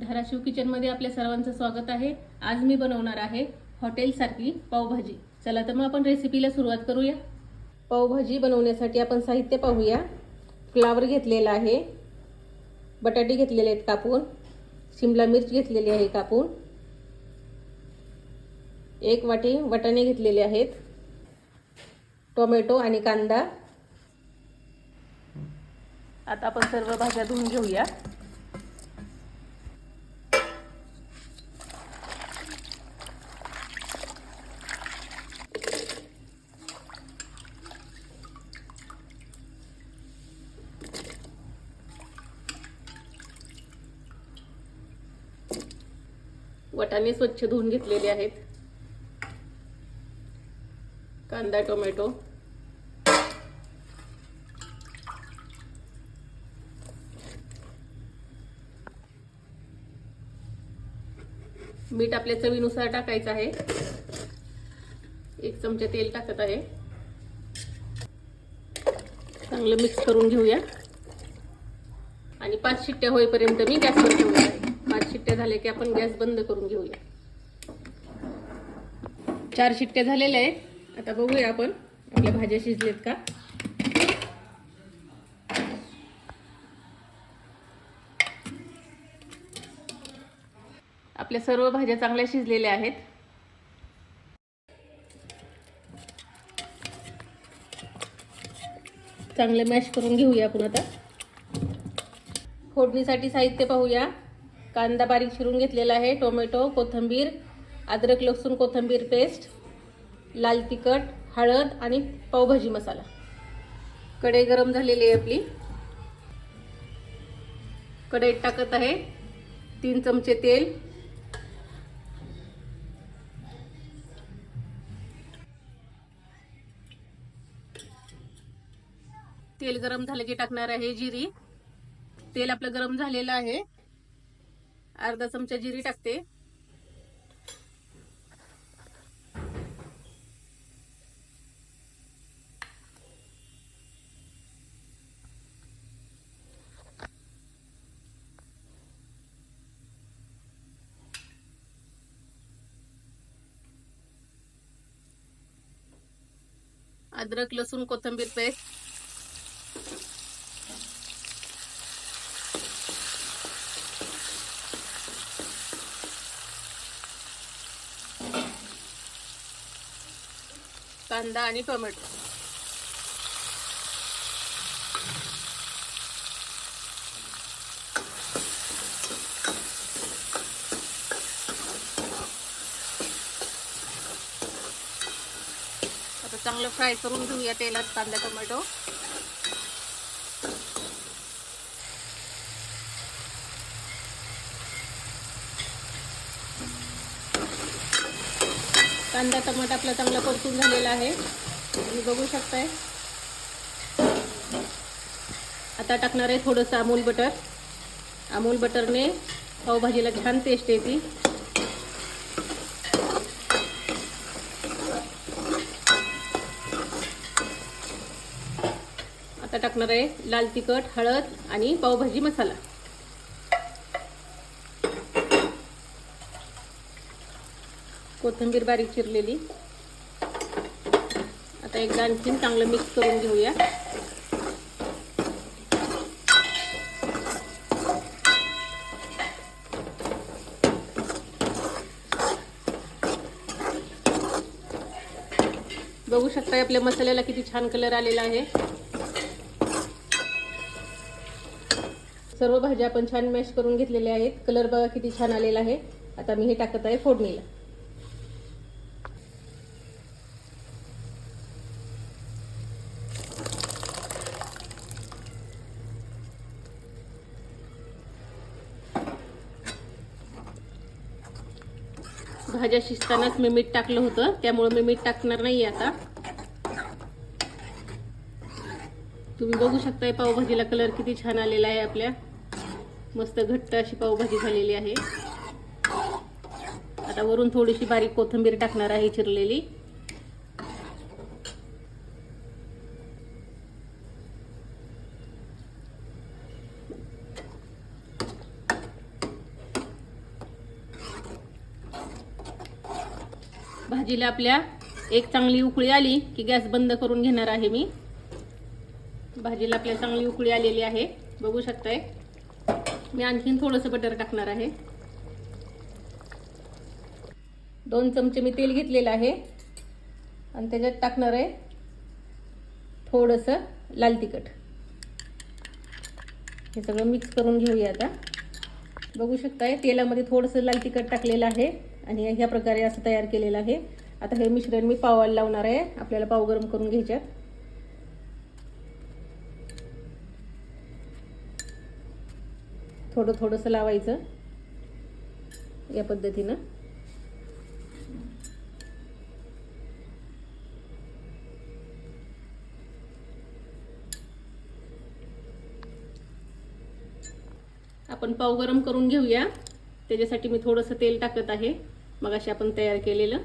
धाराशिव किचनमध्ये आपल्या सर्वांचं स्वागत आहे. आज मी बनवणार आहे हॉटेलसारखी पावभाजी. चला तर मग आपण रेसिपीला सुरुवात करूया. पावभाजी बनवण्यासाठी आपण साहित्य पाहूया. फ्लावर घेतलेला आहे. बटाटे घेतलेले आहेत कापून. शिमला मिर्च घेतलेली आहे कापून. एक वाटी वटाणे घेतलेले आहेत. टोमॅटो आणि कांदा. आता आपण सर्व भाज्या धुवून घेऊया. वटाणे स्वच्छ धुवून घेतलेले आहेत. कांदा टोमॅटो. मीठ आपल्या चवीनुसार टाकायचं आहे. एक चमचा तेल टाकत आहे. चांगलं मिक्स करून घेऊया. आणि पाच शिट्ट्या होईपर्यंत मी गॅसवर ठेवूया पाच शिट्ट्या झाल्या की आपण गॅस बंद करून घेऊया. चार शिट्ट्या झालेल्या आहेत. आता बघूया आपण आपल्या भाज्या शिजलेत का? आपल्या सर्व भाज्या चांगल्या शिजलेल्या आहेत. चांगले मॅश करून घेऊया आपण आता. फोडणीसाठी साहित्य पाहूया. कांदा बारीक चिरून घेतलेला आहे टोमॅटो कोथिंबीर अद्रक लसूण कोथिंबीर पेस्ट लाल तिखट हळद आणि पावभाजी मसाला. कढई गरम झालेली आहे आपली. कढईत टाकत आहे तीन चमचे तेल. तेल गरम झालं की टाकणार आहे जिरी. तेल आपलं गरम झालेलं आहे. अर्धा चमचा जिरी टाकते. अद्रक लसूण कोथिंबीर पेस्ट. कांदा आणि टोमॅटो. आता चांगलं फ्राय करून घेऊया तेलात कांदा टोमॅटो. कांदा टमाटा आपला चांगला परतून झालेला आहे. तुम्ही बघू शकताय. आता टाकणार आहे थोडंसं अमूल बटर. अमूल बटरने पावभाजीला छान टेस्ट येते. आता टाकणार आहे लाल तिखट हळद आणि पावभाजी मसाला. कोथिंबीर बारीक चिरलेली. आता एकदा आणखीन चांगलं मिक्स करून घेऊया. बघू शकता आपल्या मसाल्याला किती छान कलर आलेला आहे. सर्व भाज्या आपण छान मॅश करून घेतलेल्या आहेत. कलर बघा किती छान आलेला आहे. आता मी हे टाकत आहे फोडणीला. भाज्या शिजतानाच मी मीठ टाकलं होतं. त्यामुळे मी मीठ टाकणार नाही आता. तुम्ही बघू शकताय पावभाजीला कलर किती छान आलेला आहे आपल्या. मस्त घट्ट अशी पावभाजी झालेली आहे. आता वरून थोडीशी बारीक कोथिंबीर टाकणार आहे चिरलेली. भाजीला आपल्या एक चांगली उकळी आली की गॅस बंद करून घेणार आहे मी. भाजीला आपल्या चांगली उकळी आलेली आहे. बघू शकताय. मी आणखीन थोडंसं बटर टाकणार आहे. दोन चमचे मी तेल घेतलेलं आहे. आणि त्याच्यात टाकणार आहे थोडंसं लाल तिखट. हे सगळं मिक्स करून घेऊया आता. बघू शकताय तेलामध्ये थोडंसं लाल तिखट टाकलेलं आहे. आणि ह्या प्रकारे असं तयार केलेलं आहे. आता हे मिश्रण मी पावाला लावणार आहे. आपल्याला पाव गरम करून घ्यायच्यात. थोडं थोडंसं लावायचं. या पद्धतीनं. आपण पाव गरम करून घेऊया. त्याच्यासाठी मी थोडंसं तेल टाकत आहे. मग असे आपण तयार केलेलं.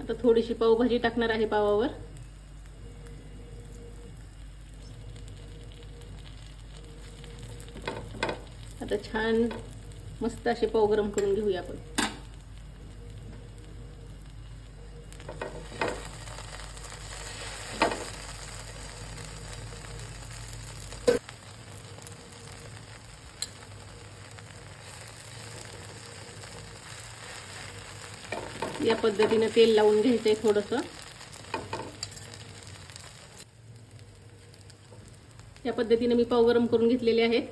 आता थोडीशी पावभाजी टाकणार आहे पावावर. आता छान मस्त असे पाव गरम करून घेऊया आपण. या पद्धतीने तेल लावून घ्यायचंय थोडस. या पद्धतीने मी पाव गरम करून घेतलेले आहेत.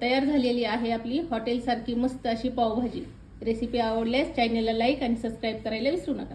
तयार झालेली आहे आपली हॉटेलसारखी मस्त अशी पावभाजी. रेसिपी आवडल्यास चॅनलला लाईक आणि सबस्क्राईब करायला विसरू नका.